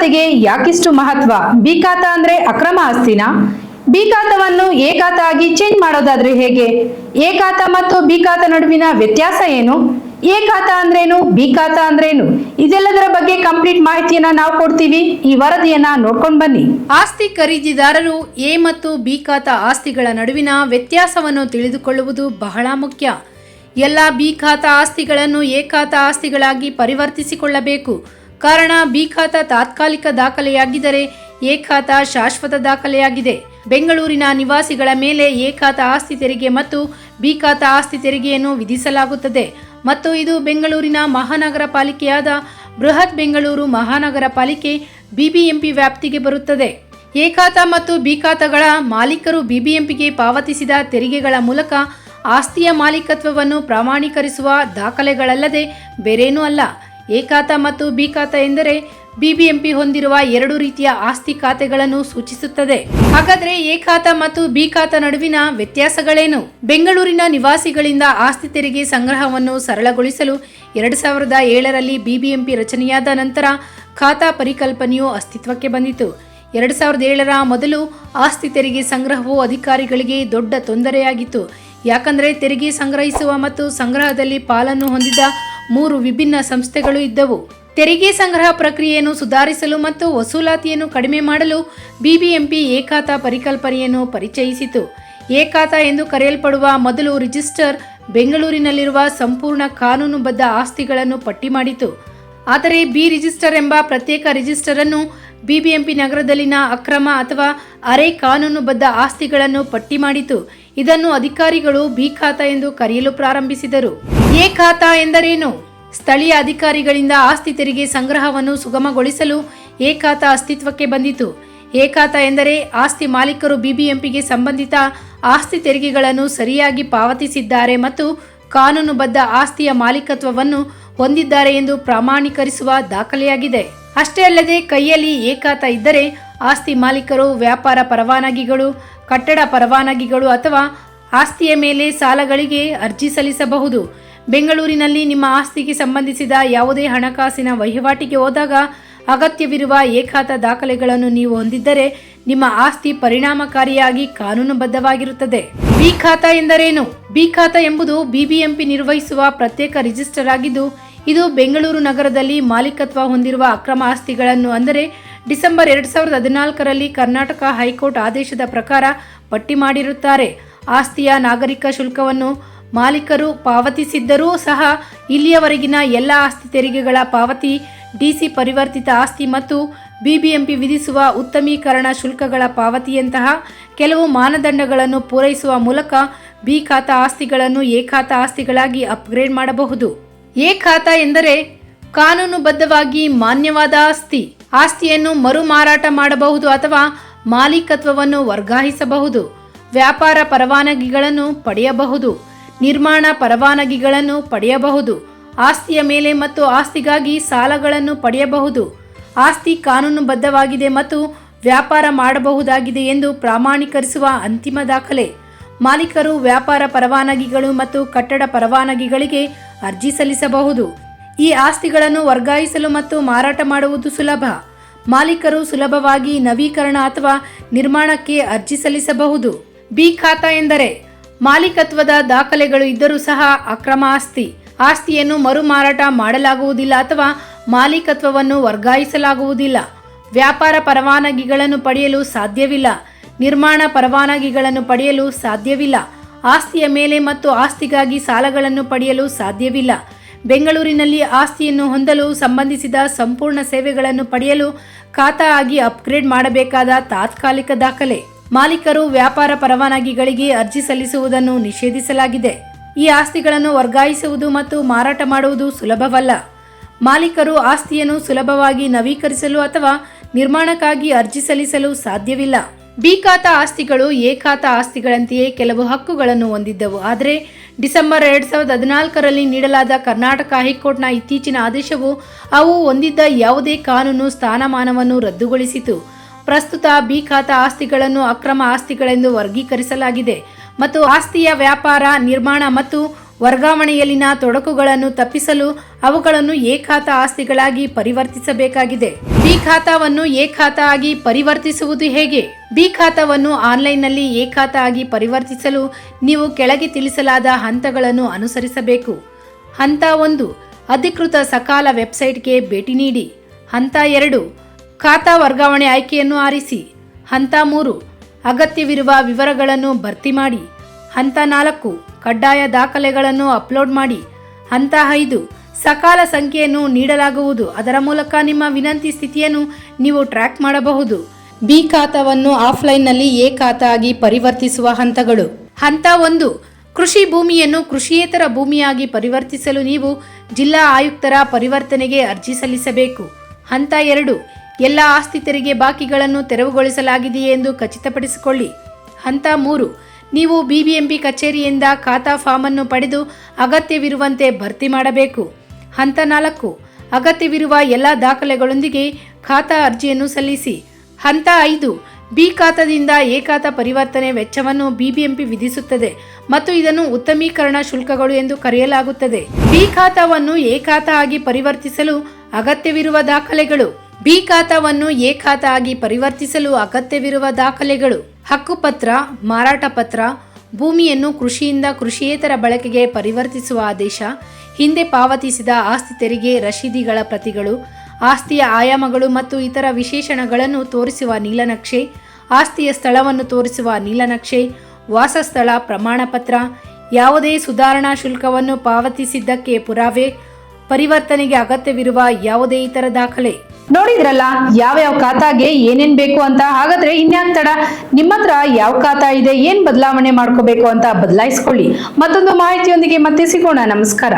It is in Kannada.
ಖಾತೆಗೆ ಯಾಕಿಷ್ಟು ಮಹತ್ವ? ಬಿ ಅಂದ್ರೆ ಅಕ್ರಮ ಆಸ್ತಿನ? ಬಿ ಖಾತಾವನ್ನು ಎ ಆಗಿ ಚೇಂಜ್ ಮಾಡೋದಾದ್ರೆ ಹೇಗೆ? ಖಾತಾ ಮತ್ತು ಬಿ ಖಾತಾ ನಡುವಿನ ವ್ಯತ್ಯಾಸ ಏನು? ಖಾತಾ ಅಂದ್ರೇನು? ಬಿ ಖಾತಾ ಅಂದ್ರೇನು? ಇದೆಲ್ಲದರ ಬಗ್ಗೆ ಕಂಪ್ಲೀಟ್ ಮಾಹಿತಿಯನ್ನ ನಾವು ಕೊಡ್ತೀವಿ. ಈ ವರದಿಯನ್ನ ನೋಡ್ಕೊಂಡು ಬನ್ನಿ. ಆಸ್ತಿ ಖರೀದಿದಾರರು ಎ ಮತ್ತು ಬಿ ಆಸ್ತಿಗಳ ನಡುವಿನ ವ್ಯತ್ಯಾಸವನ್ನು ತಿಳಿದುಕೊಳ್ಳುವುದು ಬಹಳ ಮುಖ್ಯ. ಎಲ್ಲ ಬಿ ಖಾತಾ ಆಸ್ತಿಗಳನ್ನು ಎ ಆಸ್ತಿಗಳಾಗಿ ಪರಿವರ್ತಿಸಿಕೊಳ್ಳಬೇಕು. ಕಾರಣ ಬಿ ಖಾತ ತಾತ್ಕಾಲಿಕ ದಾಖಲೆಯಾಗಿದ್ದರೆ ಎ ಖಾತ ಶಾಶ್ವತ ದಾಖಲೆಯಾಗಿದೆ. ಬೆಂಗಳೂರಿನ ನಿವಾಸಿಗಳ ಮೇಲೆ ಎ ಖಾತ ಆಸ್ತಿ ತೆರಿಗೆ ಮತ್ತು ಬಿ ಖಾತ ಆಸ್ತಿ ತೆರಿಗೆಯನ್ನು ವಿಧಿಸಲಾಗುತ್ತದೆ. ಮತ್ತು ಇದು ಬೆಂಗಳೂರಿನ ಮಹಾನಗರ ಪಾಲಿಕೆಯಾದ ಬೃಹತ್ ಬೆಂಗಳೂರು ಮಹಾನಗರ ಪಾಲಿಕೆ ಬಿಬಿಎಂಪಿ ವ್ಯಾಪ್ತಿಗೆ ಬರುತ್ತದೆ. ಎ ಮತ್ತು ಬಿ ಖಾತಗಳ ಮಾಲೀಕರು ಬಿಬಿಎಂಪಿಗೆ ಪಾವತಿಸಿದ ತೆರಿಗೆಗಳ ಮೂಲಕ ಆಸ್ತಿಯ ಮಾಲೀಕತ್ವವನ್ನು ಪ್ರಮಾಣೀಕರಿಸುವ ದಾಖಲೆಗಳಲ್ಲದೆ ಬೇರೇನೂ ಅಲ್ಲ. ಎ ಮತ್ತು ಬಿ ಖಾತ ಎಂದರೆ ಬಿಬಿಎಂಪಿ ಹೊಂದಿರುವ ಎರಡು ರೀತಿಯ ಆಸ್ತಿ ಖಾತೆಗಳನ್ನು ಸೂಚಿಸುತ್ತದೆ. ಹಾಗಾದ್ರೆ ಎ ಮತ್ತು ಬಿ ಖಾತ ನಡುವಿನ ವ್ಯತ್ಯಾಸಗಳೇನು? ಬೆಂಗಳೂರಿನ ನಿವಾಸಿಗಳಿಂದ ಆಸ್ತಿ ತೆರಿಗೆ ಸಂಗ್ರಹವನ್ನು ಸರಳಗೊಳಿಸಲು ಎರಡು ಸಾವಿರದ ಏಳರಲ್ಲಿ ಬಿಬಿಎಂಪಿ ರಚನೆಯಾದ ನಂತರ ಖಾತಾ ಪರಿಕಲ್ಪನೆಯು ಅಸ್ತಿತ್ವಕ್ಕೆ ಬಂದಿತು. ಎರಡು ಸಾವಿರದ ಏಳರ ಮೊದಲು ಆಸ್ತಿ ತೆರಿಗೆ ಸಂಗ್ರಹವು ಅಧಿಕಾರಿಗಳಿಗೆ ದೊಡ್ಡ ತೊಂದರೆಯಾಗಿತ್ತು. ಯಾಕಂದರೆ ತೆರಿಗೆ ಸಂಗ್ರಹಿಸುವ ಮತ್ತು ಸಂಗ್ರಹದಲ್ಲಿ ಪಾಲನ್ನು ಹೊಂದಿದ ಮೂರು ವಿಭಿನ್ನ ಸಂಸ್ಥೆಗಳು ಇದ್ದವು. ತೆರಿಗೆ ಸಂಗ್ರಹ ಪ್ರಕ್ರಿಯೆಯನ್ನು ಸುಧಾರಿಸಲು ಮತ್ತು ವಸೂಲಾತಿಯನ್ನು ಕಡಿಮೆ ಮಾಡಲು ಬಿಬಿಎಂಪಿ ಏಕಾತ ಪರಿಕಲ್ಪನೆಯನ್ನು ಪರಿಚಯಿಸಿತು. ಏಕಾತ ಎಂದು ಕರೆಯಲ್ಪಡುವ ಮೊದಲು ರಿಜಿಸ್ಟರ್ ಬೆಂಗಳೂರಿನಲ್ಲಿರುವ ಸಂಪೂರ್ಣ ಕಾನೂನುಬದ್ಧ ಆಸ್ತಿಗಳನ್ನು ಪಟ್ಟಿ ಮಾಡಿತು. ಆದರೆ ಬಿ ರಿಜಿಸ್ಟರ್ ಎಂಬ ಪ್ರತ್ಯೇಕ ರಿಜಿಸ್ಟರ್ ಅನ್ನು ಬಿಬಿಎಂಪಿ ನಗರದಲ್ಲಿನ ಅಕ್ರಮ ಅಥವಾ ಅರೆ ಕಾನೂನುಬದ್ಧ ಆಸ್ತಿಗಳನ್ನು ಪಟ್ಟಿ ಮಾಡಿತು. ಇದನ್ನು ಅಧಿಕಾರಿಗಳು ಬಿ ಖಾತಾ ಎಂದು ಕರೆಯಲು ಪ್ರಾರಂಭಿಸಿದರು. ಎ ಖಾತಾ ಎಂದರೇನು? ಸ್ಥಳೀಯ ಅಧಿಕಾರಿಗಳಿಂದ ಆಸ್ತಿ ತೆರಿಗೆ ಸಂಗ್ರಹವನ್ನು ಸುಗಮಗೊಳಿಸಲು ಎ ಅಸ್ತಿತ್ವಕ್ಕೆ ಬಂದಿತು. ಎ ಎಂದರೆ ಆಸ್ತಿ ಮಾಲೀಕರು ಬಿಬಿಎಂಪಿಗೆ ಸಂಬಂಧಿತ ಆಸ್ತಿ ತೆರಿಗೆಗಳನ್ನು ಸರಿಯಾಗಿ ಪಾವತಿಸಿದ್ದಾರೆ ಮತ್ತು ಕಾನೂನುಬದ್ಧ ಆಸ್ತಿಯ ಮಾಲೀಕತ್ವವನ್ನು ಹೊಂದಿದ್ದಾರೆ ಎಂದು ಪ್ರಮಾಣೀಕರಿಸುವ ದಾಖಲೆಯಾಗಿದೆ. ಅಷ್ಟೇ ಅಲ್ಲದೆ ಕೈಯಲ್ಲಿ ಎ ಇದ್ದರೆ ಆಸ್ತಿ ಮಾಲೀಕರು ವ್ಯಾಪಾರ ಪರವಾನಗಿಗಳು, ಕಟ್ಟಡ ಪರವಾನಗಿಗಳು ಅಥವಾ ಆಸ್ತಿಯ ಮೇಲೆ ಸಾಲಗಳಿಗೆ ಅರ್ಜಿ ಸಲ್ಲಿಸಬಹುದು. ಬೆಂಗಳೂರಿನಲ್ಲಿ ನಿಮ್ಮ ಆಸ್ತಿಗೆ ಸಂಬಂಧಿಸಿದ ಯಾವುದೇ ಹಣಕಾಸಿನ ವಹಿವಾಟಿಗೆ ಹೋದಾಗ ಅಗತ್ಯವಿರುವ ಏಕಾತ ದಾಖಲೆಗಳನ್ನು ನೀವು ಹೊಂದಿದ್ದರೆ ನಿಮ್ಮ ಆಸ್ತಿ ಪರಿಣಾಮಕಾರಿಯಾಗಿ ಕಾನೂನುಬದ್ಧವಾಗಿರುತ್ತದೆ. ಬಿ ಖಾತಾ ಎಂದರೇನು? ಬಿ ಖಾತಾ ಎಂಬುದು ಬಿಬಿಎಂಪಿ ನಿರ್ವಹಿಸುವ ಪ್ರತ್ಯೇಕ ರಿಜಿಸ್ಟರ್ ಆಗಿದ್ದು, ಇದು ಬೆಂಗಳೂರು ನಗರದಲ್ಲಿ ಮಾಲೀಕತ್ವ ಹೊಂದಿರುವ ಅಕ್ರಮ ಆಸ್ತಿಗಳನ್ನು ಅಂದರೆ ಡಿಸೆಂಬರ್ ಎರಡು ಸಾವಿರದ ಹದಿನಾಲ್ಕರಲ್ಲಿ ಕರ್ನಾಟಕ ಹೈಕೋರ್ಟ್ ಆದೇಶದ ಪ್ರಕಾರ ಪಟ್ಟಿ ಮಾಡಿರುತ್ತಾರೆ. ಆಸ್ತಿಯ ನಾಗರಿಕ ಶುಲ್ಕವನ್ನು ಮಾಲೀಕರು ಪಾವತಿಸಿದ್ದರೂ ಸಹ ಇಲ್ಲಿಯವರೆಗಿನ ಎಲ್ಲ ಆಸ್ತಿ ತೆರಿಗೆಗಳ ಪಾವತಿ, ಡಿಸಿ ಪರಿವರ್ತಿತ ಆಸ್ತಿ ಮತ್ತು ಬಿಬಿಎಂಪಿ ವಿಧಿಸುವ ಉತ್ತಮೀಕರಣ ಶುಲ್ಕಗಳ ಪಾವತಿಯಂತಹ ಕೆಲವು ಮಾನದಂಡಗಳನ್ನು ಪೂರೈಸುವ ಮೂಲಕ ಬಿ ಖಾತಾ ಆಸ್ತಿಗಳನ್ನು ಎ ಖಾತಾ ಆಸ್ತಿಗಳಾಗಿ ಅಪ್ಗ್ರೇಡ್ ಮಾಡಬಹುದು. ಎ ಖಾತಾ ಎಂದರೆ ಕಾನೂನುಬದ್ಧವಾಗಿ ಮಾನ್ಯವಾದ ಆಸ್ತಿ. ಆಸ್ತಿಯನ್ನು ಮರು ಮಾರಾಟ ಮಾಡಬಹುದು ಅಥವಾ ಮಾಲೀಕತ್ವವನ್ನು ವರ್ಗಾಯಿಸಬಹುದು. ವ್ಯಾಪಾರ ಪರವಾನಗಿಗಳನ್ನು ಪಡೆಯಬಹುದು. ನಿರ್ಮಾಣ ಪರವಾನಗಿಗಳನ್ನು ಪಡೆಯಬಹುದು. ಆಸ್ತಿಯ ಮೇಲೆ ಮತ್ತು ಆಸ್ತಿಗಾಗಿ ಸಾಲಗಳನ್ನು ಪಡೆಯಬಹುದು. ಆಸ್ತಿ ಕಾನೂನುಬದ್ಧವಾಗಿದೆ ಮತ್ತು ವ್ಯಾಪಾರ ಮಾಡಬಹುದಾಗಿದೆ ಎಂದು ಪ್ರಾಮಾಣೀಕರಿಸುವ ಅಂತಿಮ ದಾಖಲೆ. ಮಾಲೀಕರು ವ್ಯಾಪಾರ ಪರವಾನಗಿಗಳು ಮತ್ತು ಕಟ್ಟಡ ಪರವಾನಗಿಗಳಿಗೆ ಅರ್ಜಿ ಸಲ್ಲಿಸಬಹುದು. ಈ ಆಸ್ತಿಗಳನ್ನು ವರ್ಗಾಯಿಸಲು ಮತ್ತು ಮಾರಾಟ ಮಾಡುವುದು ಸುಲಭ. ಮಾಲೀಕರು ಸುಲಭವಾಗಿ ನವೀಕರಣ ಅಥವಾ ನಿರ್ಮಾಣಕ್ಕೆ ಅರ್ಜಿ ಸಲ್ಲಿಸಬಹುದು. ಬಿ ಖಾತಾ ಎಂದರೆ ಮಾಲೀಕತ್ವದ ದಾಖಲೆಗಳು ಇದ್ದರೂ ಸಹ ಅಕ್ರಮ ಆಸ್ತಿ. ಆಸ್ತಿಯನ್ನು ಮರು ಮಾರಾಟ ಮಾಡಲಾಗುವುದಿಲ್ಲ ಅಥವಾ ಮಾಲೀಕತ್ವವನ್ನು ವರ್ಗಾಯಿಸಲಾಗುವುದಿಲ್ಲ. ವ್ಯಾಪಾರ ಪರವಾನಗಿಗಳನ್ನು ಪಡೆಯಲು ಸಾಧ್ಯವಿಲ್ಲ. ನಿರ್ಮಾಣ ಪರವಾನಗಿಗಳನ್ನು ಪಡೆಯಲು ಸಾಧ್ಯವಿಲ್ಲ. ಆಸ್ತಿಯ ಮೇಲೆ ಮತ್ತು ಆಸ್ತಿಗಾಗಿ ಸಾಲಗಳನ್ನು ಪಡೆಯಲು ಸಾಧ್ಯವಿಲ್ಲ. ಬೆಂಗಳೂರಿನಲ್ಲಿ ಆಸ್ತಿಯನ್ನು ಹೊಂದಲು ಸಂಬಂಧಿಸಿದ ಸಂಪೂರ್ಣ ಸೇವೆಗಳನ್ನು ಪಡೆಯಲು ಖಾತಾ ಆಗಿ ಅಪ್ಗ್ರೇಡ್ ಮಾಡಬೇಕಾದ ತಾತ್ಕಾಲಿಕ ದಾಖಲೆ. ಮಾಲೀಕರು ವ್ಯಾಪಾರ ಪರವಾನಗಿಗಳಿಗೆ ಅರ್ಜಿ ಸಲ್ಲಿಸುವುದನ್ನು ನಿಷೇಧಿಸಲಾಗಿದೆ. ಈ ಆಸ್ತಿಗಳನ್ನು ವರ್ಗಾಯಿಸುವುದು ಮತ್ತು ಮಾರಾಟ ಮಾಡುವುದು ಸುಲಭವಲ್ಲ. ಮಾಲೀಕರು ಆಸ್ತಿಯನ್ನು ಸುಲಭವಾಗಿ ನವೀಕರಿಸಲು ಅಥವಾ ನಿರ್ಮಾಣಕ್ಕಾಗಿ ಅರ್ಜಿ ಸಲ್ಲಿಸಲು ಸಾಧ್ಯವಿಲ್ಲ. ಬಿ ಖಾತಾ ಆಸ್ತಿಗಳು ಎ ಖಾತಾ ಆಸ್ತಿಗಳಂತೆಯೇ ಕೆಲವು ಹಕ್ಕುಗಳನ್ನು ಹೊಂದಿದ್ದವು. ಆದರೆ ಡಿಸೆಂಬರ್ ಎರಡ್ ಸಾವಿರದ ಹದಿನಾಲ್ಕರಲ್ಲಿ ನೀಡಲಾದ ಕರ್ನಾಟಕ ಹೈಕೋರ್ಟ್ನ ಇತ್ತೀಚಿನ ಆದೇಶವು ಅವು ಹೊಂದಿದ್ದ ಯಾವುದೇ ಕಾನೂನು ಸ್ಥಾನಮಾನವನ್ನು ರದ್ದುಗೊಳಿಸಿತು. ಪ್ರಸ್ತುತ ಬಿ ಖಾತಾ ಆಸ್ತಿಗಳನ್ನು ಅಕ್ರಮ ಆಸ್ತಿಗಳೆಂದು ವರ್ಗೀಕರಿಸಲಾಗಿದೆ ಮತ್ತು ಆಸ್ತಿಯ ವ್ಯಾಪಾರ, ನಿರ್ಮಾಣ ಮತ್ತು ವರ್ಗಾವಣೆಯಲ್ಲಿನ ತೊಡಕುಗಳನ್ನು ತಪ್ಪಿಸಲು ಅವುಗಳನ್ನು ಎ ಖಾತಾ ಆಸ್ತಿಗಳಾಗಿ ಪರಿವರ್ತಿಸಬೇಕಾಗಿದೆ. ಬಿ ಖಾತಾವನ್ನು ಎ ಖಾತಾ ಆಗಿ ಪರಿವರ್ತಿಸುವುದು ಹೇಗೆ? ಬಿ ಖಾತಾವನ್ನು ಆನ್ಲೈನ್ನಲ್ಲಿ ಎ ಖಾತಾ ಆಗಿ ಪರಿವರ್ತಿಸಲು ನೀವು ಕೆಳಗೆ ತಿಳಿಸಲಾದ ಹಂತಗಳನ್ನು ಅನುಸರಿಸಬೇಕು. ಹಂತ ಒಂದು, ಅಧಿಕೃತ ಸಕಾಲ ವೆಬ್ಸೈಟ್ಗೆ ಭೇಟಿ ನೀಡಿ. ಹಂತ ಎರಡು ಖಾತಾ ವರ್ಗಾವಣೆ ಆಯ್ಕೆಯನ್ನು ಆರಿಸಿ ಹಂತ ಮೂರು ಅಗತ್ಯವಿರುವ ವಿವರಗಳನ್ನು ಭರ್ತಿ ಮಾಡಿ ಹಂತ ನಾಲ್ಕು ಕಡ್ಡಾಯ ದಾಖಲೆಗಳನ್ನು ಅಪ್ಲೋಡ್ ಮಾಡಿ ಹಂತ ಐದು ಸಕಾಲ ಸಂಖ್ಯೆಯನ್ನು ನೀಡಲಾಗುವುದು. ಅದರ ಮೂಲಕ ನಿಮ್ಮ ವಿನಂತಿ ಸ್ಥಿತಿಯನ್ನು ನೀವು ಟ್ರ್ಯಾಕ್ ಮಾಡಬಹುದು. ಬಿ ಖಾತಾವನ್ನು ಆಫ್ಲೈನ್ನಲ್ಲಿ ಎ ಖಾತಾ ಆಗಿ ಪರಿವರ್ತಿಸುವ ಹಂತಗಳು. ಹಂತ ಒಂದು ಕೃಷಿ ಭೂಮಿಯನ್ನು ಕೃಷಿಯೇತರ ಭೂಮಿಯಾಗಿ ಪರಿವರ್ತಿಸಲು ನೀವು ಜಿಲ್ಲಾ ಆಯುಕ್ತರ ಪರಿವರ್ತನೆಗೆ ಅರ್ಜಿ ಸಲ್ಲಿಸಬೇಕು. ಹಂತ ಎರಡು ಎಲ್ಲ ಆಸ್ತಿ ತೆರಿಗೆ ಬಾಕಿಗಳನ್ನು ತೆರವುಗೊಳಿಸಲಾಗಿದೆಯೇ ಎಂದು ಖಚಿತಪಡಿಸಿಕೊಳ್ಳಿ. ಹಂತ ಮೂರು, ನೀವು ಬಿಬಿಎಂಪಿ ಕಚೇರಿಯಿಂದ ಖಾತಾ ಫಾರ್ಮ್ ಅನ್ನು ಪಡೆದು ಅಗತ್ಯವಿರುವಂತೆ ಭರ್ತಿ ಮಾಡಬೇಕು. ಹಂತ ನಾಲ್ಕು, ಅಗತ್ಯವಿರುವ ಎಲ್ಲ ದಾಖಲೆಗಳೊಂದಿಗೆ ಖಾತಾ ಅರ್ಜಿಯನ್ನು ಸಲ್ಲಿಸಿ. ಹಂತ ಐದು, ಬಿ ಖಾತಾದಿಂದ ಎ ಪರಿವರ್ತನೆ ವೆಚ್ಚವನ್ನು ಬಿಬಿಎಂಪಿ ವಿಧಿಸುತ್ತದೆ ಮತ್ತು ಇದನ್ನು ಉತ್ತಮೀಕರಣ ಶುಲ್ಕಗಳು ಎಂದು ಕರೆಯಲಾಗುತ್ತದೆ. ಬಿ ಖಾತಾವನ್ನು ಖಾತಾ ಆಗಿ ಪರಿವರ್ತಿಸಲು ಅಗತ್ಯವಿರುವ ದಾಖಲೆಗಳು. ಬಿ ಖಾತಾವನ್ನು ಎ ಖಾತಾ ಆಗಿ ಪರಿವರ್ತಿಸಲು ಅಗತ್ಯವಿರುವ ದಾಖಲೆಗಳು ಹಕ್ಕುಪತ್ರ ಮಾರಾಟ ಪತ್ರ ಭೂಮಿಯನ್ನು ಕೃಷಿಯಿಂದ ಕೃಷಿಯೇತರ ಬಳಕೆಗೆ ಪರಿವರ್ತಿಸುವ ಆದೇಶ, ಹಿಂದೆ ಪಾವತಿಸಿದ ಆಸ್ತಿ ತೆರಿಗೆ, ರಶೀದಿಗಳ ಪ್ರತಿಗಳು, ಆಸ್ತಿಯ ಆಯಾಮಗಳು ಮತ್ತು ಇತರ ವಿಶೇಷಣಗಳನ್ನು ತೋರಿಸುವ ನೀಲನಕ್ಷೆ, ಆಸ್ತಿಯ ಸ್ಥಳವನ್ನು ತೋರಿಸುವ ನೀಲನಕ್ಷೆ, ವಾಸಸ್ಥಳ, ಪ್ರಮಾಣಪತ್ರ, ಯಾವುದೇ ಸುಧಾರಣಾ ಶುಲ್ಕವನ್ನು ಪಾವತಿಸಿದ್ದಕ್ಕೆ ಪುರಾವೆ ಪರಿವರ್ತನೆಗೆ ಅಗತ್ಯವಿರುವ ಯಾವುದೇ ಇತರ ದಾಖಲೆ. ನೋಡಿದ್ರಲ್ಲ ಯಾವ ಯಾವ ಖಾತಾಗೆ ಏನೇನ್ ಬೇಕು ಅಂತ? ಹಾಗಾದ್ರೆ ಇನ್ಯಾಕ್ ತಡ? ನಿಮ್ಮ ಹತ್ರ ಯಾವ ಖಾತಾ ಇದೆ? ಏನ್ ಬದಲಾವಣೆ ಮಾಡ್ಕೋಬೇಕು ಅಂತ ಬದಲಾಯಿಸ್ಕೊಳ್ಳಿ. ಮತ್ತೊಂದು ಮಾಹಿತಿಯೊಂದಿಗೆ ಮತ್ತೆ ಸಿಗೋಣ. ನಮಸ್ಕಾರ.